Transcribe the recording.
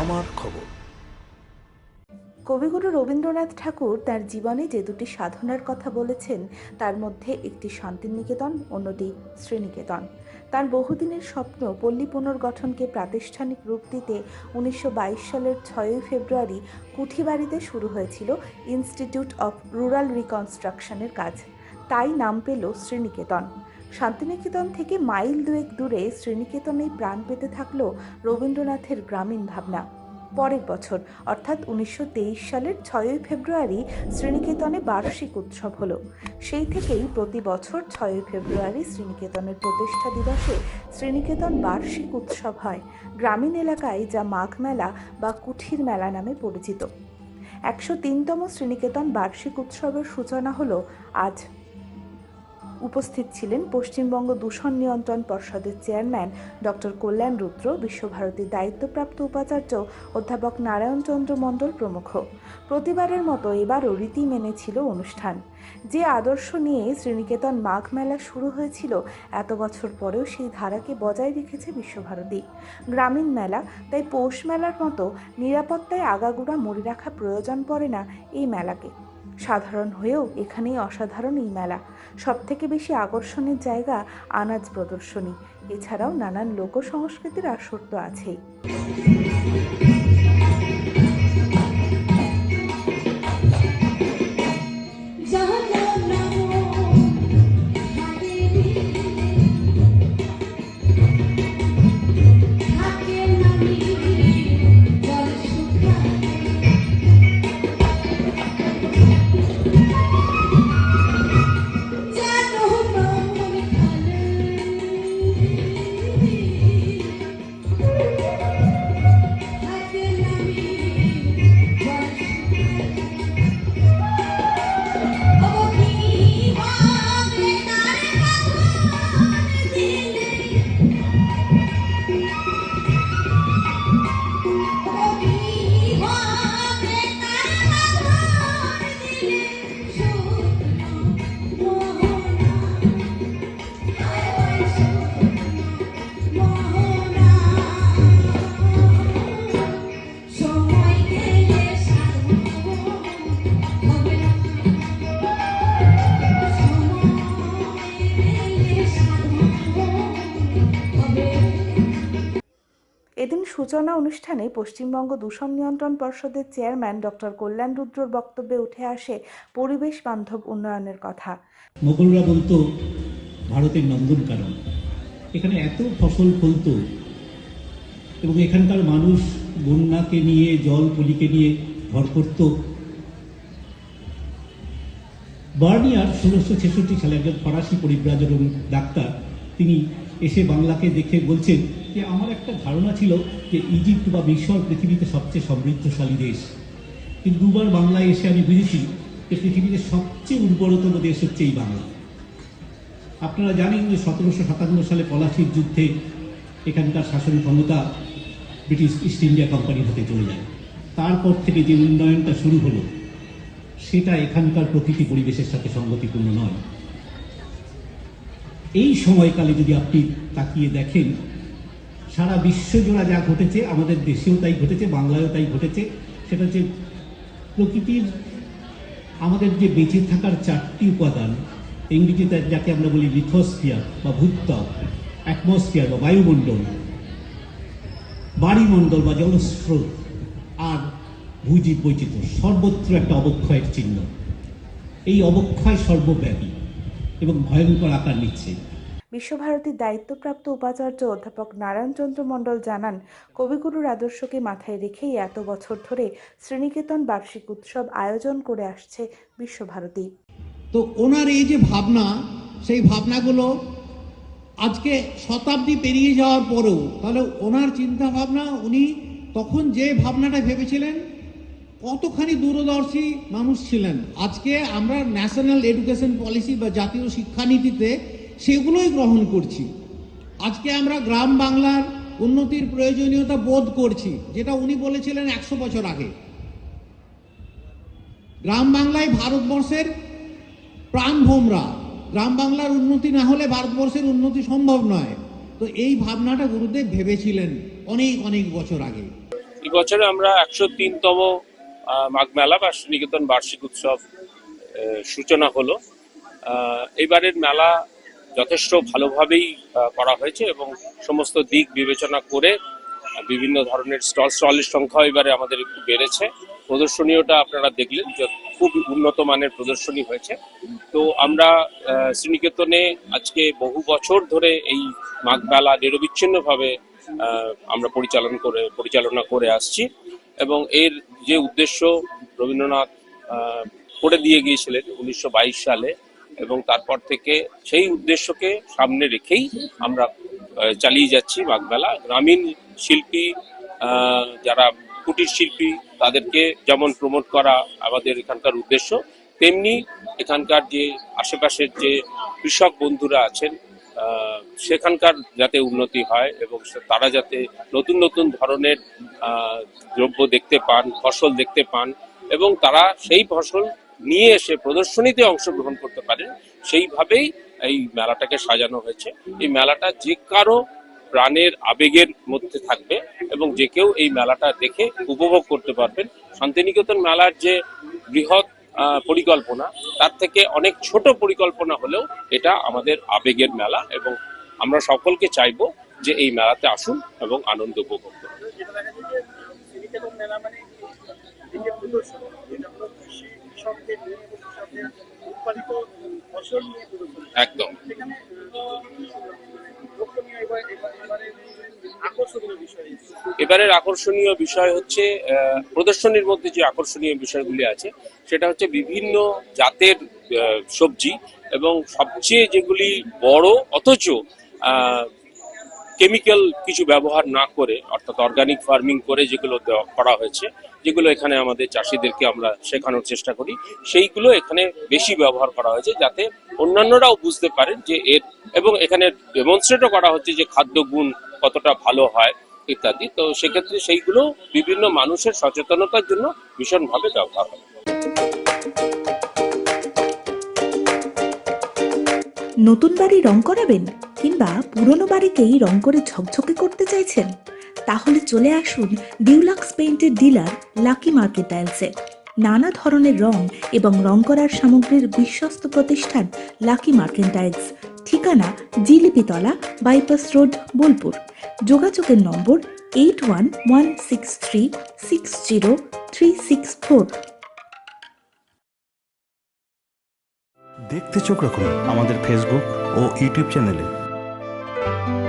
আমার খবর। কবিগুরু রবীন্দ্রনাথ ঠাকুর তার জীবনে যে দুটি সাধনার কথা বলেছেন, তার মধ্যে একটি শান্তিনিকেতন, অন্যটি শ্রীনিকেতন। তার বহুদিনের স্বপ্ন পল্লী পুনর্গঠনকে প্রাতিষ্ঠানিক রূপ দিতে উনিশশো বাইশ সালের ছয়ই ফেব্রুয়ারি কুঠিবাড়িতে শুরু হয়েছিল ইনস্টিটিউট অফ রুরাল রিকনস্ট্রাকশনের কাজ। তাই নাম পেল শ্রীনিকেতন। শান্তিনিকেতন থেকে মাইল দুয়েক দূরে শ্রীনিকেতনেই প্রাণ পেতে থাকল রবীন্দ্রনাথের গ্রামীণ ভাবনা। পরের বছর, অর্থাৎ উনিশশো তেইশ সালের ছয়ই ফেব্রুয়ারি, শ্রীনিকেতনে বার্ষিক উৎসব হলো। সেই থেকেই প্রতি বছর ছয়ই ফেব্রুয়ারি শ্রীনিকেতনের প্রতিষ্ঠা দিবসে শ্রীনিকেতন বার্ষিক উৎসব হয়, গ্রামীণ এলাকায় যা মাঘ মেলা বা কুঠির মেলা নামে পরিচিত। একশো তিনতম শ্রীনিকেতন বার্ষিক উৎসবের সূচনা হলো আজ। উপস্থিত ছিলেন পশ্চিমবঙ্গ দূষণ নিয়ন্ত্রণ পর্ষদের চেয়ারম্যান ডক্টর কল্যাণ রুদ্র বিশ্বভারতীর দায়িত্বপ্রাপ্ত উপাচার্য অধ্যাপক নারায়ণচন্দ্র মণ্ডল প্রমুখ। প্রতিবারের মতো এবারও রীতি মেনেছিল অনুষ্ঠান। যে আদর্শ নিয়ে শ্রীনিকেতন মাঘ মেলা শুরু হয়েছিল, এত বছর পরেও সেই ধারাকে বজায় রেখেছে বিশ্বভারতী। গ্রামীণ মেলা, তাই পৌষ মেলার মতো নিরাপত্তায় আগাগোড়া মরে রাখা প্রয়োজন পড়ে না এই মেলাকে। সাধারণ হয়েও এখানেই অসাধারণ এই মেলা। সব থেকে বেশি আকর্ষণের জায়গা আনাজ প্রদর্শনী। এছাড়াও নানান লোক সংস্কৃতির আসর তো আছেই। এদিন সূচনা অনুষ্ঠানে পশ্চিমবঙ্গ দূষণ নিয়ন্ত্রণ পর্ষদের চেয়ারম্যান ডক্টর কল্যাণ রুদ্রর বক্তব্যে উঠে আসে পরিবেশ বান্ধব উন্নয়নের কথা। মোগলরা বলতো, ভারতের নন্দনকানন এখানে এত ফসল ফলতো এবং এখানকার মানুষ বন্যাকে নিয়ে, জল পলিকে নিয়ে ভর করত। বার্নিয়ার ষোলোশো ছেষট্টি সালে একজন ফরাসি পরিব্রাজক ডাক্তার, তিনি এসে বাংলাকে দেখে বলছেন যে আমার একটা ধারণা ছিল যে ইজিপ্ট বা মিশর পৃথিবীতে সবচেয়ে সমৃদ্ধশালী দেশ। কিন্তু দুবার বাংলায় এসে আমি বুঝেছি যে পৃথিবীতে সবচেয়ে উর্বরতম দেশ হচ্ছে এই বাংলা। আপনারা জানেন যে সতেরোশো সাতান্ন সালে পলাশির যুদ্ধে এখানকার শাসন ক্ষমতা ব্রিটিশ ইস্ট ইন্ডিয়া কোম্পানির হাতে চলে যায়। তারপর থেকে যে উন্নয়নটা শুরু হলো, সেটা এখানকার প্রকৃতি পরিবেশের সাথে সঙ্গতিপূর্ণ নয়। এই সময়কালে যদি আপনি তাকিয়ে দেখেন সারা বিশ্বজোড়া যা ঘটেছে, আমাদের দেশেও তাই ঘটেছে, বাংলায়ও তাই ঘটেছে, সেটা হচ্ছে প্রকৃতির, আমাদের যে বেঁচে থাকার চারটি উপাদান, ইংরেজিতে যাকে আমরা বলি লিথোস্ফিয়ার বা ভূত্বক অ্যাটমসফিয়ার বা বায়ুমণ্ডল, বাড়িমণ্ডল বা জলস্রোত, আর ভূজীব বৈচিত্র্য, সর্বত্র একটা অবক্ষয়ের চিহ্ন। এই অবক্ষয় সর্বব্যাপী এবং ভয়ঙ্কর আকার নিচ্ছে। বিশ্বভারতীর দায়িত্বপ্রাপ্ত উপাচার্য অধ্যাপক নারায়ণচন্দ্র মণ্ডল জানান, কবিগুরুর আদর্শকে মাথায় রেখেই এত বছর ধরে শ্রীনিকেতন বার্ষিক উৎসব আয়োজন করে আসছে বিশ্বভারতী। তো ওনার এই যে ভাবনা, সেই ভাবনাগুলো আজকে শতাব্দী পেরিয়ে যাওয়ার পরেও, তাহলে ওনার চিন্তা ভাবনা উনি তখন যে ভাবনাটা ভেবেছিলেন, কতখানি দূরদর্শী মানুষ ছিলেন? আজকে আমরা ন্যাশনাল এডুকেশন পলিসি বা জাতীয় শিক্ষানীতিতে সেগুলোই গ্রহণ করছি। আজকে আমরা গ্রাম বাংলার উন্নতির প্রয়োজনীয়তা বোধ করছি, যেটা উনি বলেছিলেন একশো বছর আগে। গ্রাম বাংলায় ভারতবর্ষের প্রাণভোমরা গ্রাম বাংলার উন্নতি না হলে ভারতবর্ষের উন্নতি সম্ভব নয়। তো এই ভাবনাটা গুরুদেব ভেবেছিলেন অনেক অনেক বছর আগে। বছরে আমরা একশো তিনতম মাঘ মেলা বা শ্রীনিকেতন বার্ষিক উৎসব সূচনা হলো। এবারের মেলা যথেষ্ট ভালোভাবেই করা হয়েছে এবং সমস্ত দিক বিবেচনা করে বিভিন্ন ধরনের স্টল, স্টলের সংখ্যা এবারে আমাদের একটু বেড়েছে। প্রদর্শনীয়টা আপনারা দেখলেন খুব উন্নত মানের প্রদর্শনী হয়েছে। তো আমরা শ্রীনিকেতনে আজকে বহু বছর ধরে এই মাঘ মেলা নিরবিচ্ছিন্নভাবে আমরা পরিচালন করে, পরিচালনা করে আসছি এবং এর যে উদ্দেশ্য রবীন্দ্রনাথ করে দিয়ে গিয়েছিলেন উনিশশো বাইশ সালে এবং তারপর থেকে সেই উদ্দেশ্যকে সামনে রেখেই আমরা চালিয়ে যাচ্ছি বাগমেলা। গ্রামীণ শিল্পী যারা কুটির শিল্পী, তাদেরকে যেমন প্রমোট করা আমাদের এখানকার উদ্দেশ্য, তেমনি এখানকার যে আশেপাশের যে কৃষক বন্ধুরা আছেন সেখানকার যাতে উন্নতি হয় এবং তারা যাতে নতুন নতুন ধরনের দ্রব্য দেখতে পান, ফসল দেখতে পান এবং তারা সেই ফসল নিয়ে এসে প্রদর্শনীতে অংশগ্রহণ করতে পারেন সেইভাবেই এই মেলাটাকে সাজানো হয়েছে। এই মেলাটা যে কারও প্রাণের আবেগের মধ্যে থাকবে এবং যে কেউ এই মেলাটা দেখে উপভোগ করতে পারবেন। শান্তিনিকেতন মেলার যে বৃহৎ পরিকল্পনা, তার থেকে অনেক ছোট পরিকল্পনা হলেও এটা আমাদের আবেগের মেলা এবং আমরা সকলকে চাইব যে এই মেলাতে আসুন এবং আনন্দ উপভোগ করুন। কৃষকদের নিয়ে কৃষকদের উৎপাদিত ফসল নিয়ে একদম। সেখানে এবারের আকর্ষণীয় বিষয় হচ্ছে প্রদর্শনীর মধ্যে যে আকর্ষণীয় বিষয়গুলি আছে সেটা হচ্ছে বিভিন্ন জাতের সবজি এবং সবচেয়ে যেগুলি বড় অথচ কেমিক্যাল কিছু ব্যবহার না করে, অর্থাৎ অর্গানিক ফার্মিং করে যেগুলো করা হয়েছে, যেগুলো এখানে আমাদের চাষিদেরকে আমরা শেখানোর চেষ্টা করি, সেইগুলো এখানে বেশি ব্যবহার করা হয়েছে যাতে অন্যান্যরাও বুঝতে পারেন যে এর, এবং এখানে ডেমনস্ট্রেটও করা হচ্ছে যে খাদ্য গুণ কতটা ভালো হয়, ইত্যাদি। তো সেক্ষেত্রে সেইগুলো বিভিন্ন মানুষের সচেতনতার জন্য ভীষণভাবে ব্যবহার হয়। নতুন বাড়ি রং করাবেন? কিংবা পুরনো বাড়িকেই রং করে ঝকঝকে করতে চাইছেন? তাহলে চলে আসুন ডিউলাক্স পেইন্টের ডিলার লাকি মার্কেট টাইলসে। নানা ধরনের রং এবং রং করার সামগ্রীর বিশ্বস্ত প্রতিষ্ঠান লাকি মার্কেট টাইলস। ঠিকানা জিলিপিতলা, বাইপাস রোড, বোলপুর। যোগাযোগের number eight one one six three six zero three six four. দেখতে চোখ রাখুন আমাদের ফেসবুক ও ইউটিউব চ্যানেলে Thank you.